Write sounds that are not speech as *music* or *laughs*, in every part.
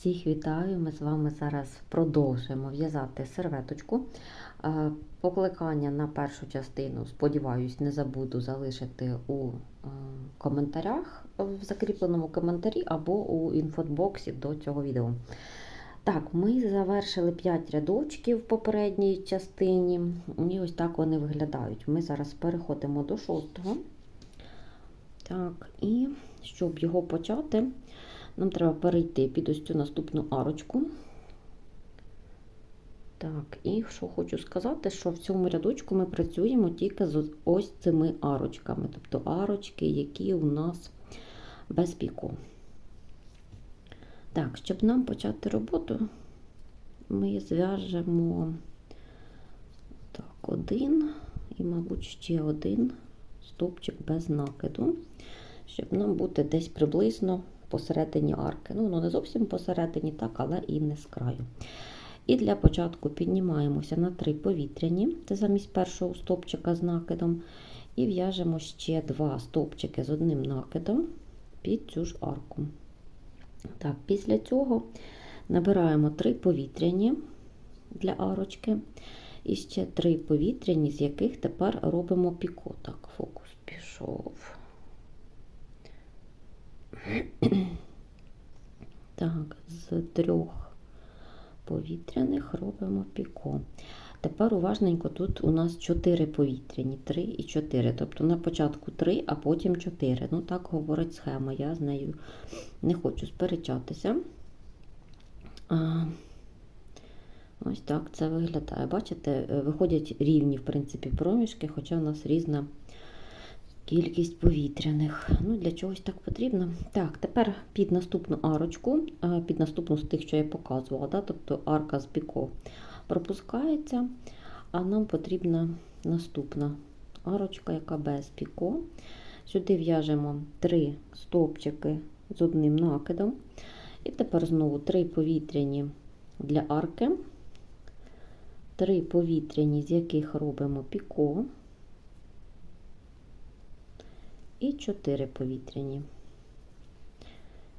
Всіх вітаю! Ми з вами зараз продовжуємо в'язати серветочку. Е, Покликання на першу частину, сподіваюсь, не забуду залишити у е, коментарях в закріпленому коментарі або у інфобоксі до цього відео. Так, ми завершили 5 рядочків в попередній частині, і ось так вони виглядають. Ми зараз переходимо до шостого. Так, і щоб його почати, нам треба перейти під ось цю наступну арочку. Так, і що хочу сказати, що в цьому рядочку ми працюємо тільки з ось цими арочками, тобто арочки, які у нас без піку. Так, щоб нам почати роботу, ми зв'яжемо так, один і, мабуть, ще один стовпчик без накиду, щоб нам бути десь приблизно посередині арки. Ну, воно не зовсім посередині, так, але і не з краю. І для початку піднімаємося на три повітряні, це замість першого стовпчика з накидом. І в'яжемо ще два стовпчики з одним накидом під цю ж арку. Так, Після цього набираємо три повітряні для арочки. І ще три повітряні, з яких тепер робимо пікотак. Фокус пішов. Так, з трьох повітряних робимо піко. Тепер уважненько, тут у нас 4 повітряні, 3 і 4. Тобто на початку 3, а потім 4. Ну, так говорить схема, я з нею не хочу сперечатися. А, Ось так це виглядає. Бачите, виходять рівні, в принципі, проміжки, хоча у нас різна кількість повітряних. Ну, Для чогось так потрібно. Так, тепер під наступну арочку, під наступну з тих, що я показувала, да, тобто арка з піко пропускається, а нам потрібна наступна арочка, яка без піко. Сюди в'яжемо три стовпчики з одним накидом. І тепер знову три повітряні для арки, три повітряні, з яких робимо піко, і чотири повітряні.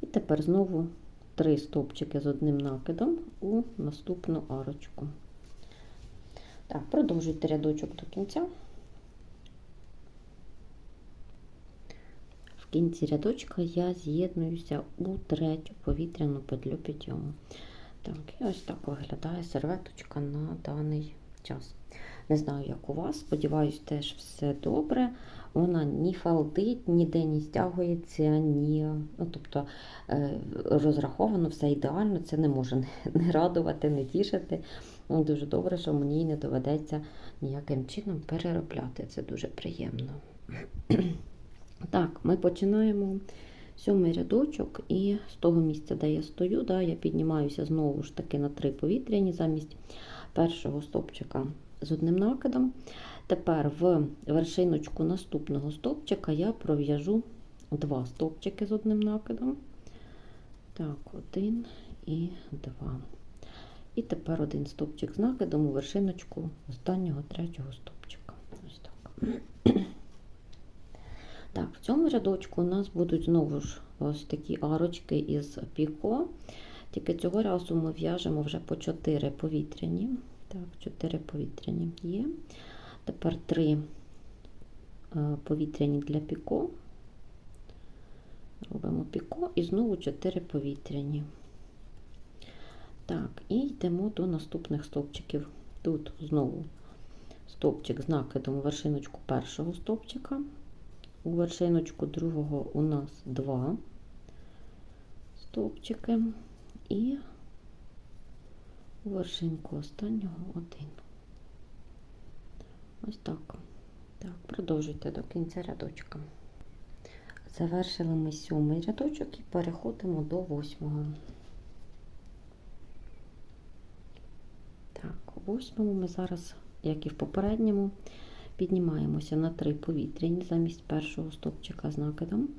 І тепер знову три стовпчики з одним накидом у наступну арочку. Так, продовжуйте рядочок до кінця. В кінці рядочка я з'єднуюся у третю повітряну петлю підйому. Так, і ось так виглядає серветочка на даний час. Не знаю, як у вас, сподіваюсь, теж все добре. Вона ні фалдить, ніде не стягується, ні. Ну, тобто е, розраховано, все ідеально, це не може не радувати, не тішити. Дуже добре, що мені не доведеться ніяким чином переробляти. Це дуже приємно. *clears throat* Так, ми починаємо сьомий рядочок, і з того місця, де я стою, да, я піднімаюся знову ж таки на три повітряні замість першого стопчика з одним накидом. Тепер в вершиночку наступного стовпчика я пров'яжу два стовпчики з одним накидом. Так, один і два. І тепер один стовпчик з накидом у вершиночку останнього третього стовпчика. Ось так. *clears throat* Так, в цьому рядочку у нас будуть знову ж ось такі арочки із піко. Тільки цього разу ми в'яжемо вже по 4 повітряні. Так, 4 повітряні є. Тепер 3 е, повітряні для піко. Робимо піко і знову 4 повітряні. Так, і йдемо до наступних стовпчиків. Тут знову стовпчик з накидом вершиночку першого стовпчика. У вершиночку другого у нас два стовпчики, і вершинку останнього один. Ось так. Так, продовжуйте до кінця рядочка. Завершили ми сьомий рядочок і переходимо до восьмого. Так, у восьмому ми зараз, як і в попередньому, піднімаємося на три повітряні замість першого стовпчика з накидом.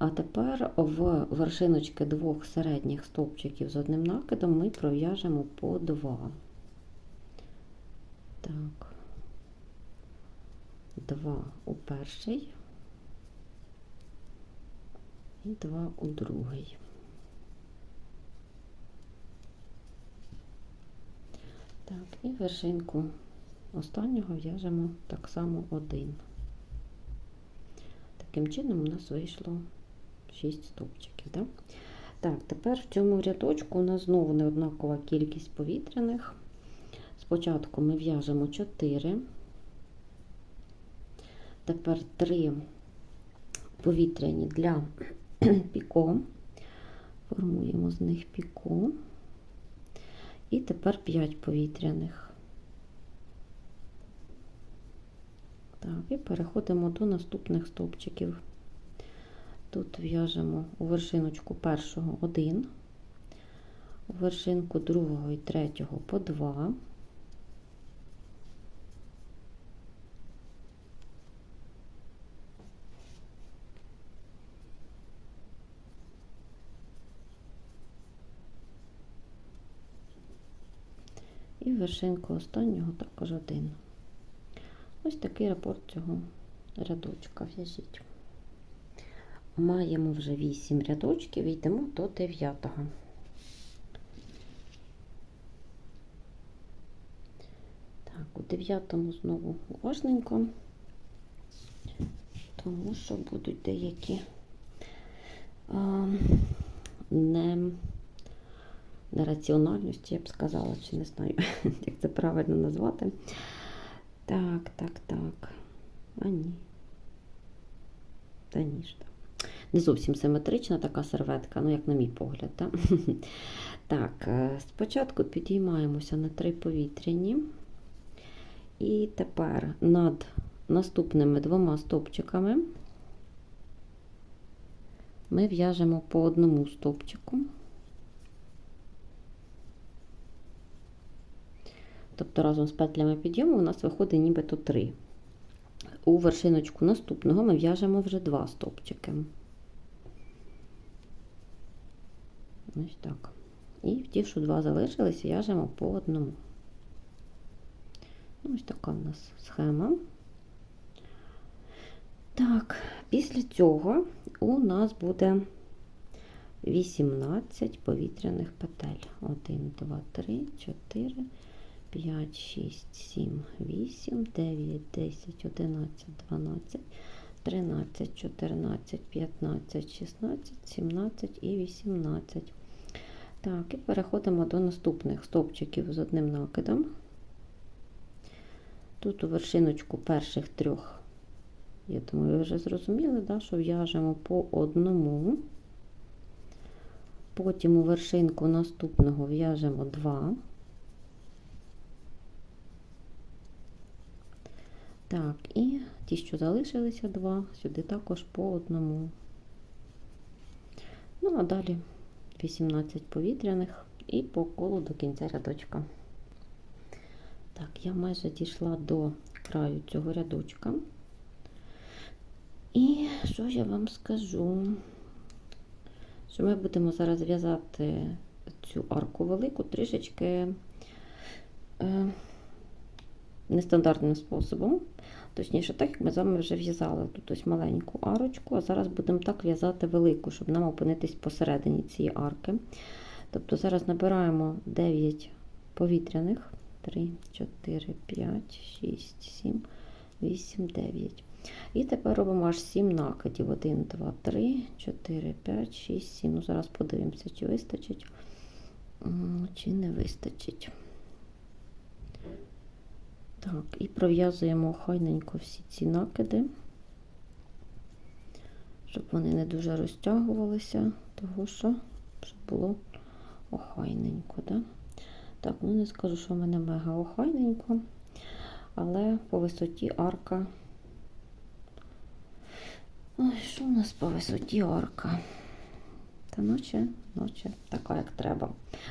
А тепер в вершиночки двох середніх стовпчиків з одним накидом ми пров'яжемо по два. Так, два у перший і два у другий. Так, і вершинку останнього в'яжемо так само один. Таким чином у нас вийшло. 6 стовпчиків. Да? Так, тепер в цьому рядочку у нас знову неоднакова кількість повітряних. Спочатку ми в'яжемо 4, тепер 3 повітряні для *clears throat* піко, формуємо з них піко, і тепер 5 повітряних. Так, і переходимо до наступних стовпчиків. Тут в'яжемо у вершиночку першого 1, у вершинку другого і третього по 2. І вершинку останнього також один. Ось такий рапорт цього рядочка в'яжіть. Маємо вже 8 рядочків, йдемо до 9. Так, у 9 знову уважненько, тому що будуть деякі а, не, нераціональності, я б сказала, чи не знаю, *laughs* як це правильно назвати. Так, так, так. А ні. Та ні ж так. Не зовсім симетрична така серветка, ну, як на мій погляд. Так, *laughs* так е, спочатку підіймаємося на три повітряні. І тепер над наступними двома стовпчиками ми в'яжемо по одному стовпчику. Тобто разом з петлями підйому у нас виходить нібито 3. У вершиночку наступного ми в'яжемо вже два стовпчики. Ось так. І в ті, що два залишились, в'яжемо по одному. Ось така в нас схема. Так, після цього у нас буде 18 повітряних петель. 1, 2, 3, 4, 5, 6, 7, 8, 9, 10, 11, 12, 13, 14, 15, 16, 17 і 18. Так, і переходимо до наступних стовпчиків з одним накидом. Тут у вершиночку перших трьох, я думаю, ви вже зрозуміли, да, що в'яжемо по одному. Потім у вершинку наступного в'яжемо два. Так, і ті, що залишилися два, сюди також по одному. Ну, а далі 18 повітряних і по колу до кінця рядочка. Так, я майже дійшла до краю цього рядочка. І що я вам скажу? Що ми будемо зараз в'язати цю арку велику трішечки е, нестандартним способом. Точніше, так, як ми з вами вже в'язали тут ось маленьку арочку, а зараз будемо так в'язати велику, щоб нам опинитись посередині цієї арки. Тобто зараз набираємо 9 повітряних. 3, 4, 5, 6, 7, 8, 9. І тепер робимо аж 7 накидів. 1, 2, 3, 4, 5, 6, 7. Ну, зараз подивимося, чи вистачить, чи не вистачить. Так, і пров'язуємо охайненько всі ці накиди, щоб вони не дуже розтягувалися, того що щоб було охайненько. Да? Так, ну не скажу, що в мене мега охайненько, але по висоті арка. Ой, що у нас по висоті арка? Та ночі, ночі, така, як треба.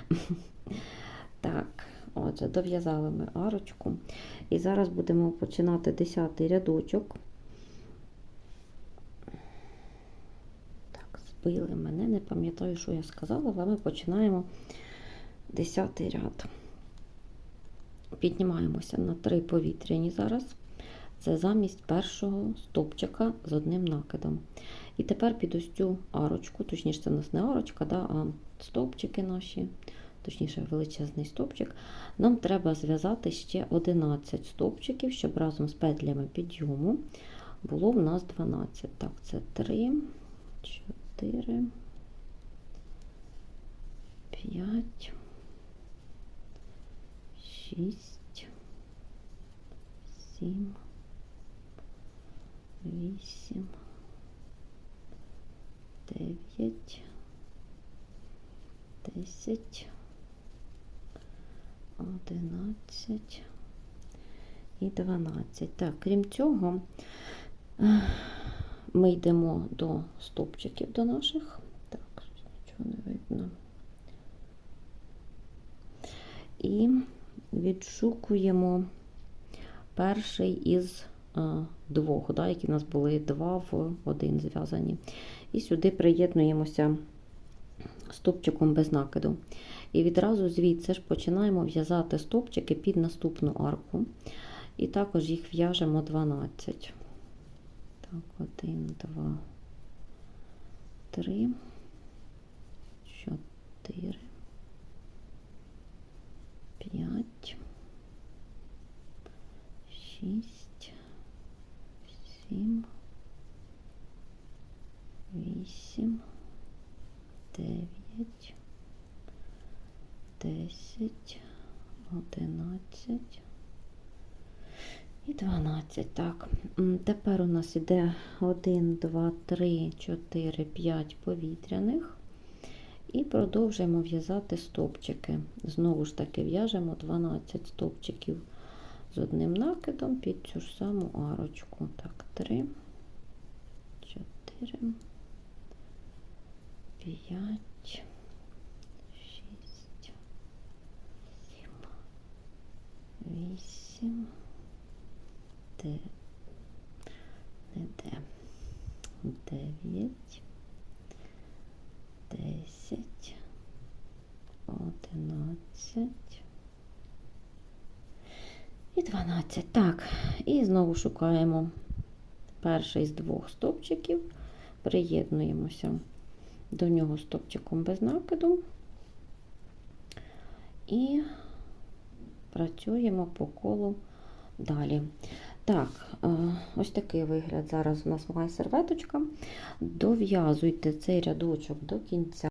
*laughs* Так, отже, дов'язали ми арочку. І зараз будемо починати 10 рядочок. Так, збили мене, не пам'ятаю, що я сказала, але ми починаємо. Десятий ряд. Піднімаємося на три повітряні зараз. Це замість першого стовпчика з одним накидом. І тепер під ось цю арочку, точніше, це у нас не арочка, да, а стовпчики наші, точніше величезний стовпчик, нам треба зв'язати ще 11 стовпчиків, щоб разом з петлями підйому було в нас 12. Так, це 3, 4, 5, 6, 7, 8, 9, 10, 11 і 12. Так, крім цього, ми йдемо до стопчиків до наших. Так, нічого не видно. І відшукуємо перший із е, двох, да, які в нас були два в один зв'язані. І сюди приєднуємося стопчиком без накиду. І відразу звідси ж починаємо в'язати стопчики під наступну арку. І також їх в'яжемо 12. Так, 1, 2, 3, 4, 5, 6, 7, 8, 9, 10, 11 і 12. Так, тепер у нас іде 1, 2, 3, 4, 5 повітряних. І продовжуємо в'язати стовпчики. Знову ж таки в'яжемо 12 стовпчиків з одним накидом під цю ж саму арочку. Так, 3, 4, 5, 6, 7, 8, де, не де, 9, 10, 11 і 12. Так, і знову шукаємо перший з двох стовпчиків, приєднуємося до нього стовпчиком без накиду і працюємо по колу далі. Так, е, ось такий вигляд зараз у нас має серветочка. Дов'язуйте цей рядочок до кінця.